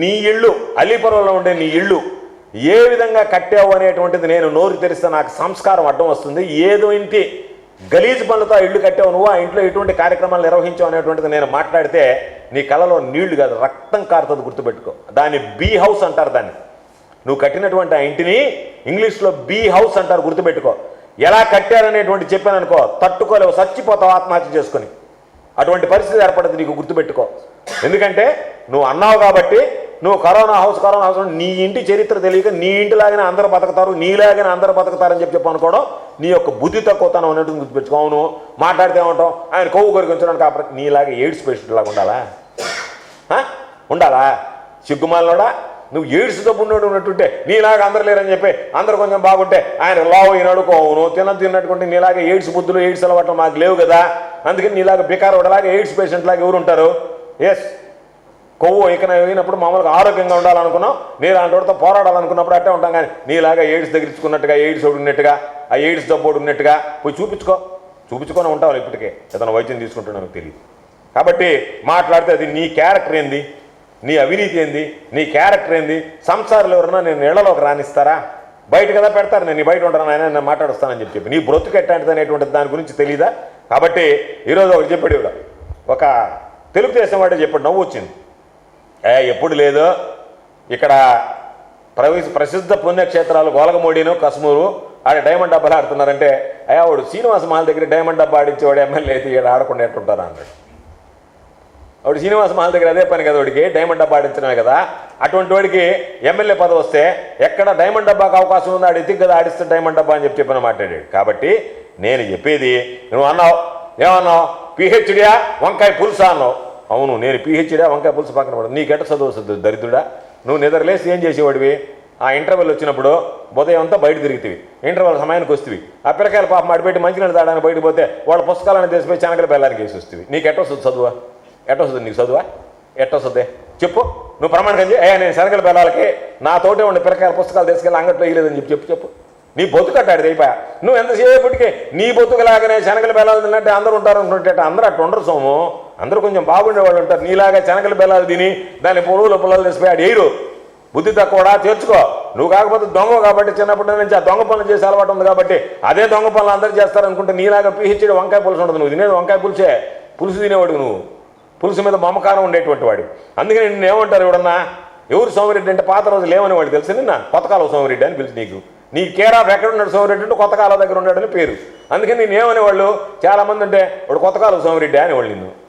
నీ ఇళ్ళు అలీపురంలో ఉండే నీ ఇళ్ళు ఏ విధంగా కట్టావు అనేటువంటిది నేను నోరు తెరిస్తే నాకు సంస్కారం అడ్డం వస్తుంది. ఏదో ఇంటి గలీజ్ పనులతో ఆ ఇల్లు కట్టావు నువ్వు ఆ ఇంట్లో ఎటువంటి కార్యక్రమాలు నిర్వహించావు అనేటువంటిది నేను మాట్లాడితే నీ కళలో నీళ్ళు కాదు రక్తం కారుతుంది గుర్తుపెట్టుకో. దాన్ని బీ హౌస్ అంటారు దాన్ని. నువ్వు కట్టినటువంటి ఆ ఇంటిని ఇంగ్లీష్లో బీ హౌస్ అంటారు గుర్తుపెట్టుకో. ఎలా కట్టారనేటువంటి చెప్పాను అనుకో తట్టుకోలేవు చచ్చిపోతావు ఆత్మహత్య చేసుకొని. అటువంటి పరిస్థితి ఏర్పడదు నీకు గుర్తుపెట్టుకో. ఎందుకంటే నువ్వు అన్నావు కాబట్టి నువ్వు కరోనా హౌస్ కరోనా హౌస్ నీ ఇంటి చరిత్ర తెలియక నీ ఇంటిలాగానే అందరూ బతుకుతారు నీలాగానే అందరూ బతుకుతారని చెప్పి చెప్పి అనుకోవడం నీ యొక్క బుద్ధి తక్కువతనం అన్నట్టు గుర్తుపెట్టుకో. అవును మాట్లాడితే ఏమంటావు? ఆయన కొవ్వు కొరికించడానికి కాబట్టి నీలాగా ఎయిడ్స్ పేషెంట్ లాగా ఉండాలా? ఉండాలా? సిగ్గుమాలలోడా నువ్వు ఎయిడ్స్ డబ్బు ఉన్నాడు ఉన్నట్టుంటే నీలాగా అందరు లేరని చెప్పి అందరు కొంచెం బాగుంటే ఆయన లావు అయినాడు కోవును తిన తిన్నట్టుకుంటే నీలాగా ఎయిడ్స్ బుద్ధులు ఎయిడ్స్ అలవాట్లు మాకు లేవు కదా. అందుకని నీలాగా బికారు ఒకలాగా ఎయిడ్స్ పేషెంట్ లాగా ఎవరు ఉంటారు? ఎస్ కొవ్వు ఇకన అయినప్పుడు మామూలుగా ఆరోగ్యంగా ఉండాలనుకున్నాం నేను అలాంటితో పోరాడాలనుకున్నప్పుడు అట్టే ఉంటాం కానీ నీలాగా ఎయిడ్స్ దగ్గరించుకున్నట్టుగా ఎయిడ్స్ ఒకటి ఉన్నట్టుగా ఆ ఎయిడ్స్ జబ్బు ఉన్నట్టుగా పోయి చూపించుకో. చూపించుకొని ఉంటావు ఇప్పటికే. ఇతను వైద్యం తీసుకుంటున్నాను తెలియదు. కాబట్టి మాట్లాడితే అది నీ క్యారెక్టర్ ఏంది? నీ అవినీతి ఏంది? నీ క్యారెక్టర్ ఏంది? సంసారాలు ఎవరన్నా నేను నీళ్ళలోకి రాణిస్తారా బయట కదా పెడతారు. నేను బయట ఉంటాను ఆయన నేను మాట్లాడుస్తానని చెప్పి చెప్పి. నీ బ్రతుకు ఎట్లాంటిది అనేటువంటిది దాని గురించి తెలియదా కాబట్టి ఈరోజు ఒకటి చెప్పాడు ఇవిడ. ఒక తెలుగుదేశం వాడే చెప్పాడు నవ్వు వచ్చింది. ఎప్పుడు లేదు. ఇక్కడ ప్రవేశ ప్రసిద్ధ పుణ్యక్షేత్రాలు గోలగమూడిను కశ్మూరు ఆడ డైమండ్ డబ్బాలు ఆడుతున్నారంటే అయ్యా వాడు శ్రీనివాస మాల్ దగ్గర డైమండ్ డబ్బా ఆడించేవాడు ఎమ్మెల్యే అయితే ఇక్కడ ఆడకుండా ఎట్టుంటారా అన్నాడు. వాడు శ్రీనివాస మాల్ దగ్గర అదే పని కదా వాడికి డైమండ్ డబ్బా ఆడించడమే కదా. అటువంటి వాడికి ఎమ్మెల్యే పదవి వస్తే ఎక్కడ డైమండ్ డబ్బాకి అవకాశం ఉందో ఆడి ఎత్తికి కదా ఆడిస్తే డైమండ్ డబ్బా అని చెప్పి చెప్పిన మాట్లాడాడు కాబట్టి నేను చెప్పేది నువ్వు అన్నావు ఏమన్నావు? పిహెచ్డియా? వంకాయ పులుసా అన్నావు. అవును నేను పిహెచ్డియా వంకాయ పులుసు పక్కన పడదు నీకెట చదువు దరిద్రుడా. నువ్వు నిద్రలేసి ఏం చేసేవాడివి? ఆ ఇంటర్వెల్ వచ్చినప్పుడు ఉదయం అంతా బయట తిరుగుతుంది ఇంటర్వెల్ సమయానికి వస్తుంది ఆ పిల్లకాయలు పాపం అడిపెట్టి మంచినీళ్ళు తాడానికి బయటకు పోతే వాళ్ళ పుస్తకాలను తీసిపోయి చెనకల పిల్లలకి వేసి వస్తుంది నీకు ఎట్టొస్తుంది చదువా? ఎట్టొస్తుంది నీకు చదువా? ఎట్టొస్తుంది చెప్పు. నువ్వు ప్రమాణం చేయి ఏ నేను శనగల పిల్లలకి నా తోటే ఉండే పిల్లకాయల పుస్తకాలు తీసుకెళ్ళి అంగట్లో వేయలేదని చెప్పి చెప్పు చెప్పు. నీ బతుకట్టాడు అయిపోయా నువ్వు ఎంతసేపటికి నీ బతుకులాగానే శనగల పిల్లలు తిన్నట్టే అందరూ ఉంటారు అనుకుంటే అందరూ అట్లా ఉండరు సోము. అందరూ కొంచెం బాగుండే వాళ్ళు ఉంటారు. నీలాగా శనగల బెల్లాలు తిని దాని పొడవుల పొలాలు తీసిపోయి ఆడు బుద్ధి తక్కువడా? తెచ్చుకో నువ్వు కాకపోతే దొంగ కాబట్టి చిన్నప్పటి నుంచి ఆ దొంగ పనులు చేసే అలవాటు ఉంది కాబట్టి అదే దొంగ పనులు అందరూ చేస్తారనుకుంటే నీలాగా పిహెచ్డి వంకాయ పులుసు ఉండదు. నువ్వు తినేది వంకాయ పులుసే. పులుసు తినేవాడు నువ్వు. పులుసు మీద మమకారం ఉండేటువంటి వాడు. అందుకని నిన్ను ఏమంటారు ఎవడన్నా? ఎవరు సోమిరెడ్డి అంటే పాత రోజులు ఏమనేవాడు తెలుసు నిన్న? కొత్తకాలం సోమిరెడ్డి అని పిలిచి నీకు. నీ కేర్ ఆఫ్ ఎక్కడ ఉన్నాడు సోమిరెడ్డి అంటే కొత్తకాలం దగ్గర ఉన్నాడని పేరు. అందుకని నేను ఏమనేవాళ్ళు? చాలామంది అంటే వాడు కొత్తకాలం సోమిరెడ్డి అనేవాళ్ళు నిన్ను.